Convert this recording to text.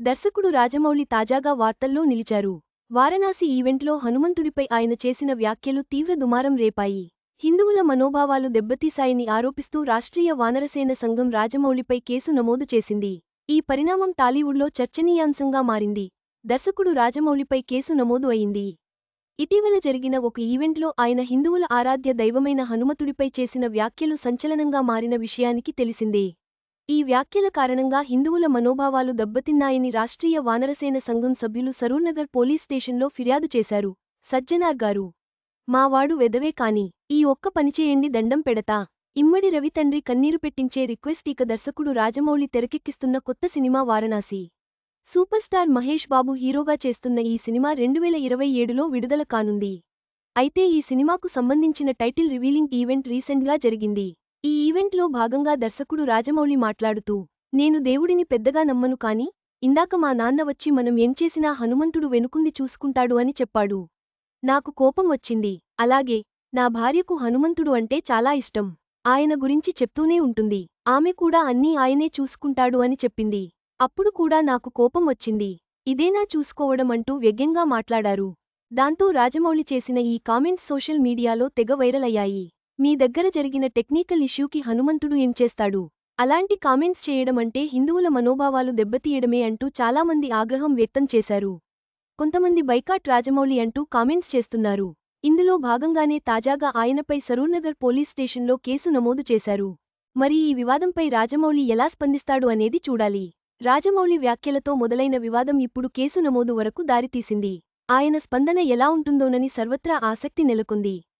దర్శకుడు రాజమౌళి తాజాగా వార్తల్లో నిలిచారు. వారణాసి ఈవెంట్లో హనుమంతుడిపై ఆయన చేసిన వ్యాఖ్యలు తీవ్ర దుమారం రేపాయి. హిందువుల మనోభావాలు దెబ్బతీశాయని ఆరోపిస్తూ రాష్ట్రీయ వానరసేన సంఘం రాజమౌళిపై కేసు నమోదు చేసింది. ఈ పరిణామం టాలీవుడ్లో చర్చనీయాంశంగా మారింది. దర్శకుడు రాజమౌళిపై కేసు నమోదు అయింది. ఇటీవల జరిగిన ఒక ఈవెంట్లో ఆయన హిందువుల ఆరాధ్య దైవమైన హనుమతుడిపై చేసిన వ్యాఖ్యలు సంచలనంగా మారిన విషయానికి తెలిసిందే. ఈ వ్యాఖ్యల కారణంగా హిందువుల మనోభావాలు దెబ్బతిన్నాయని రాష్ట్రీయ వానరసేన సంఘం సభ్యులు సరూర్నగర్ పోలీస్ స్టేషన్లో ఫిర్యాదు చేశారు. సజ్జనార్ గారు మావాడు వెదవే కాని ఈ ఒక్క పనిచేయండి దండం పెడతా. ఇమ్మడి రవి తండ్రి కన్నీరు పెట్టించే రిక్వెస్ట్ ఇక దర్శకుడు రాజమౌళి తెరకెక్కిస్తున్న కొత్త cinema Varanasi. Super star Mahesh Babu హీరోగా చేస్తున్న ఈ సినిమా రెండువేల ఇరవై ఏడులో విడుదల కానుంది. అయితే ఈ సినిమాకు సంబంధించిన టైటిల్ రివీలింగ్ ఈవెంట్ రీసెంట్గా జరిగింది. ఈ ఈవెంట్లో భాగంగా దర్శకుడు రాజమౌళి మాట్లాడుతూ నేను దేవుడిని పెద్దగా నమ్మను కాని ఇందాక మా నాన్న వచ్చి మనం ఏం చేసినా హనుమంతుడు వెనుకుంది చూసుకుంటాడు అని చెప్పాడు. నాకు కోపం వచ్చింది. అలాగే నా భార్యకు హనుమంతుడు అంటే చాలా ఇష్టం. ఆయన గురించి చెప్తూనే ఉంటుంది. ఆమె కూడా అన్నీ ఆయనే చూసుకుంటాడు అని చెప్పింది. అప్పుడు కూడా నాకు కోపం వచ్చింది. ఇదేనా చూసుకోవడం అంటూ వ్యంగ్యంగా మాట్లాడారు. దాంతో రాజమౌళి చేసిన ఈ కామెంట్స్ సోషల్ మీడియాలో తెగ వైరల్ అయ్యాయి. మీ దగ్గర జరిగిన టెక్నికల్ ఇష్యూకి హనుమంతుడు ఏం చేస్తాడు? అలాంటి కామెంట్స్ చేయడమంటే హిందువుల మనోభావాలు దెబ్బతీయడమే అంటూ చాలామంది ఆగ్రహం వ్యక్తం చేశారు. కొంతమంది బైకాట్ రాజమౌళి అంటూ కామెంట్స్ చేస్తున్నారు. ఇందులో భాగంగానే తాజాగా ఆయనపై సరూర్నగర్ పోలీస్ స్టేషన్లో కేసు నమోదు చేశారు. మరి ఈ వివాదంపై రాజమౌళి ఎలా స్పందిస్తాడు అనేది చూడాలి. రాజమౌళి వ్యాఖ్యలతో మొదలైన వివాదం ఇప్పుడు కేసు నమోదు వరకు దారితీసింది. ఆయన స్పందన ఎలా ఉంటుందోనని సర్వత్రా ఆసక్తి నెలకొంది.